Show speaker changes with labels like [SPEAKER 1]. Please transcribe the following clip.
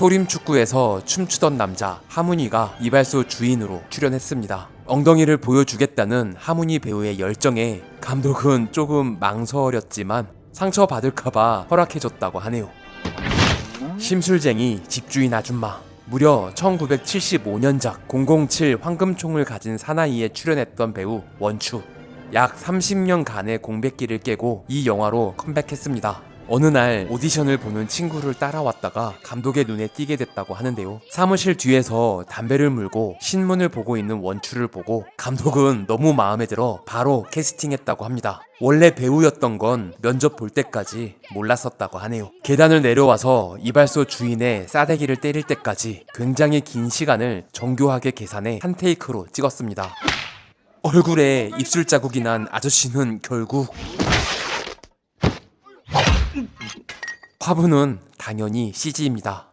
[SPEAKER 1] 소림 축구에서 춤추던 남자 하문이가 이발소 주인으로 출연했습니다. 엉덩이를 보여주겠다는 하문이 배우의 열정에 감독은 조금 망설였지만 상처받을까봐 허락해줬다고 하네요. 심술쟁이 집주인 아줌마 무려 1975년작 007 황금총을 가진 사나이에 출연했던 배우 원추 약 30년간의 공백기를 깨고 이 영화로 컴백했습니다. 어느 날 오디션을 보는 친구를 따라왔다가 감독의 눈에 띄게 됐다고 하는데요. 사무실 뒤에서 담배를 물고 신문을 보고 있는 원추를 보고 감독은 너무 마음에 들어 바로 캐스팅했다고 합니다. 원래 배우였던 건 면접 볼 때까지 몰랐었다고 하네요. 계단을 내려와서 이발소 주인의 싸대기를 때릴 때까지 굉장히 긴 시간을 정교하게 계산해 한 테이크로 찍었습니다. 얼굴에 입술 자국이 난 아저씨는 결국 화분은 당연히 CG입니다.